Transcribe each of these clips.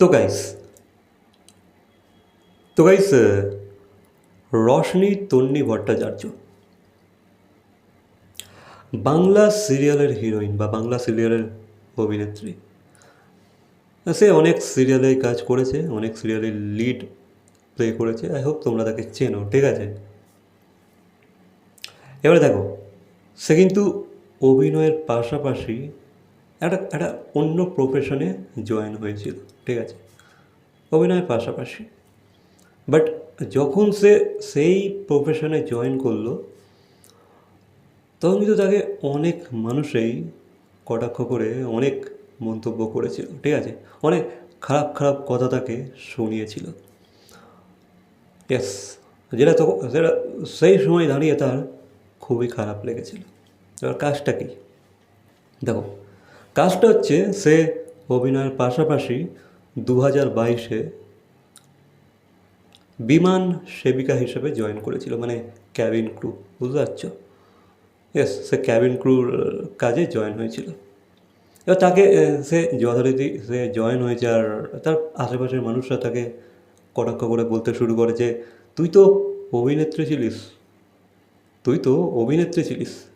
তো গাইস তো গাইস রশনি, তন্নি, ভট্টাচার্য। বাংলা সিরিয়ালের হিরোইন বা বাংলা সিরিয়ালের অভিনেত্রী। সে অনেক সিরিয়ালে কাজ করেছে, অনেক সিরিয়ালে লিড প্লে করেছে। আই হোপ তোমরা তাকে চেনো, ঠিক আছে? এবারে দেখো, সে কিন্তু অভিনয়ের পাশাপাশি একটা একটা অন্য প্রফেশনে জয়েন হয়েছিল, ঠিক আছে? অভিনয়ের পাশাপাশি। বাট যখন সে সেই প্রফেশনে জয়েন করল, তখন কিন্তু তাকে অনেক মানুষেই কটাক্ষ করে, অনেক মন্তব্য করেছিল, ঠিক আছে? অনেক খারাপ খারাপ কথা তাকে শুনিয়েছিল। ইয়েস যেটা তখন, সেটা সেই সময় দাঁড়িয়ে তার খুবই খারাপ লেগেছিল। এবার কাজটা কী? দেখো। কাজটা হচ্ছে সে অভিনয়ের পাশাপাশি দু হাজার বাইশে বিমান সেবিকা হিসেবে জয়েন করেছিল মানে ক্যাবিন ক্রু বুঝতে পারছ? ইয়েস সে ক্যাবিন ক্রুর কাজে জয়েন হয়েছিল। এবার তাকে সে যথারীতি সে জয়েন হয়েছে আর তার আশেপাশের মানুষরা তাকে কটাক্ষ করে বলতে শুরু করে যে, তুই তো অভিনেত্রী ছিলিস। তুই তো অভিনেত্রী ছিলিস।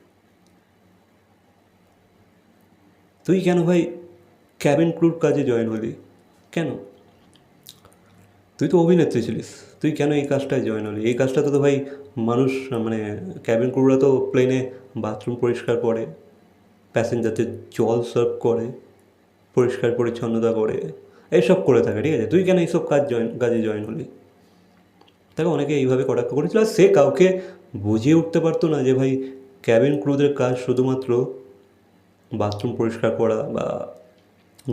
তুই কেন ভাই ক্যাবিন ক্রুর কাজে জয়েন হলি? কেন? তুই তো অভিনেত্রী ছিলিস। তুই কেন এই কাজটায় জয়েন হলি? এই কাজটা তো ভাই মানুষ মানে ক্যাবিন ক্রুরা তো প্লেনে বাথরুম পরিষ্কার করে প্যাসেঞ্জারদের জল সার্ভ করে, পরিষ্কার পরিচ্ছন্নতা করে, এইসব করে থাকে, ঠিক আছে? তুই কেন এইসব কাজ জয়েন কাজে জয়েন হলি? তাকে অনেকে এইভাবে কটাক্ষ করেছিল। আর সে কাউকে বুঝিয়ে উঠতে পারতো না যে ভাই ক্যাবিন ক্রুদের কাজ শুধুমাত্র বাথরুম পরিষ্কার করা বা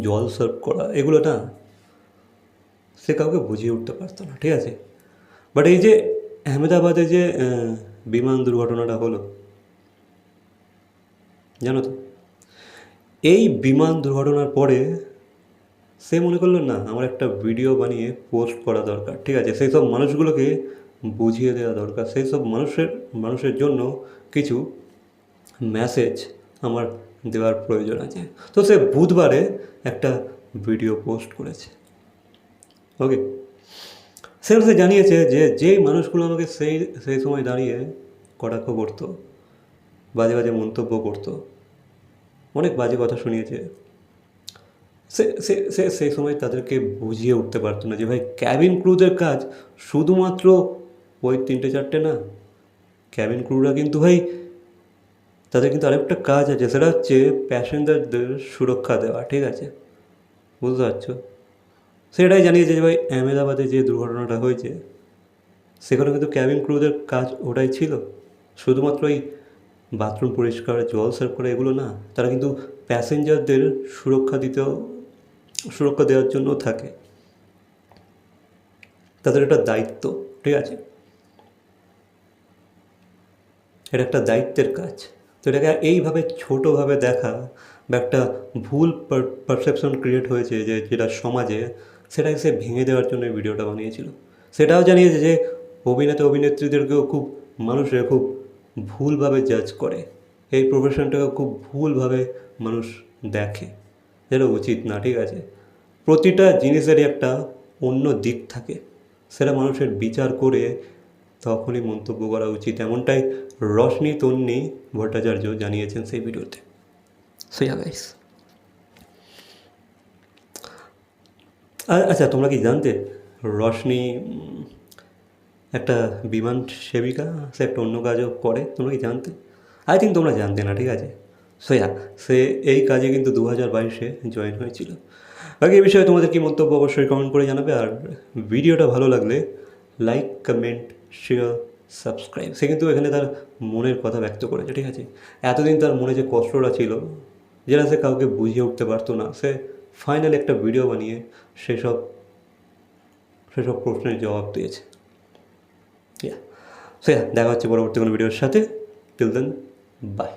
জল সার্ভ করা, এগুলো না সে কাউকে বুঝিয়ে উঠতে পারতো না, ঠিক আছে? বাট এই যে আহমেদাবাদে যে বিমান দুর্ঘটনাটা হলো, জানো তো? এই বিমান দুর্ঘটনার পরে সে মনে করল, না, আমার একটা ভিডিও বানিয়ে পোস্ট করা দরকার, ঠিক আছে? সেই সব মানুষগুলোকে বুঝিয়ে দেওয়া দরকার, সেই সব মানুষের মানুষের জন্য কিছু মেসেজ আমার দেওয়ার প্রয়োজন আছে। তো সে বুধবারে একটা ভিডিও পোস্ট করেছে। ওকে? সে সে জানিয়েছে যে যেই মানুষগুলো আমাকে সেই সেই সময় দাঁড়িয়ে কটাক্ষ করতো, বাজে বাজে মন্তব্য করতো, অনেক বাজে কথা শুনিয়েছে, সে সে সে, সেই সময় তাদেরকে বুঝিয়ে উঠতে পারতো না যে, ভাই, ক্যাবিন ক্রুদের কাজ শুধুমাত্র ওই তিনটে, চারটে না, ক্যাবিন ক্রুরা কিন্তু, ভাই তাদের কিন্তু আরেকটা কাজ আছে, সেটা হচ্ছে প্যাসেঞ্জারদের সুরক্ষা দেওয়া, ঠিক আছে? বুঝতে পারছ? সেটাই জানিয়েছে যে ভাই, আহমেদাবাদে যে দুর্ঘটনাটা হয়েছে, সেখানে কিন্তু ক্যাবিন ক্রুদের কাজ ওটাই ছিল। শুধুমাত্র এই বাথরুম পরিষ্কার, জল সার্ভ করা এগুলো না, তারা কিন্তু প্যাসেঞ্জারদের সুরক্ষা দিতেও, সুরক্ষা দেওয়ার জন্য থাকে। তাদের একটা দায়িত্ব, ঠিক আছে? এটা একটা দায়িত্বের কাজ। তো এটাকে এইভাবে ছোটোভাবে দেখা বা একটা ভুল পারসেপশন ক্রিয়েট হয়েছে যে যেটা সমাজে, সেটাকে সে ভেঙে দেওয়ার জন্য ভিডিওটা বানিয়েছিল। সেটাও জানিয়েছে যে অভিনেতা, অভিনেত্রীদেরকেও খুব, মানুষের খুব ভুলভাবে জাজ করে। এই প্রফেশনটাকে খুব ভুলভাবে মানুষ দেখে। যেটা উচিত না, ঠিক আছে? প্রতিটা জিনিসেরই একটা অন্য দিক থাকে। সেটা মানুষের বিচার করে তখনই মন্তব্য করা উচিত। এমনটাই রশনি তন্নি ভট্টাচার্য জানিয়েছেন সেই ভিডিওতে। আচ্ছা তোমরা কি জানতে? রশনি একটা বিমান সেবিকা, সে একটা অন্য কাজও করে। তোমরা কি জানতে? আই থিঙ্ক তোমরা জানতে না, ঠিক আছে? সো ইয়া সে এই কাজে কিন্তু দু হাজার বাইশে জয়েন হয়েছিল। বাকি এই বিষয়ে তোমাদের কি মন্তব্য অবশ্যই কমেন্ট করে জানাবে। আর ভিডিওটা ভালো লাগলে লাইক কমেন্ট শেয়ার সাবস্ক্রাইব সে কিন্তু এখানে তার মনের কথা ব্যক্ত করেছে, ঠিক আছে? এতদিন তার মনে যে কষ্টটা ছিল যেটা সে কাউকে বুঝিয়ে উঠতে পারতো না, সে ফাইনালি একটা ভিডিও বানিয়ে সেসব সেসব প্রশ্নের জবাব দিয়েছে। সে দেখা হচ্ছে পরবর্তী কোনো ভিডিওর সাথে। Till then by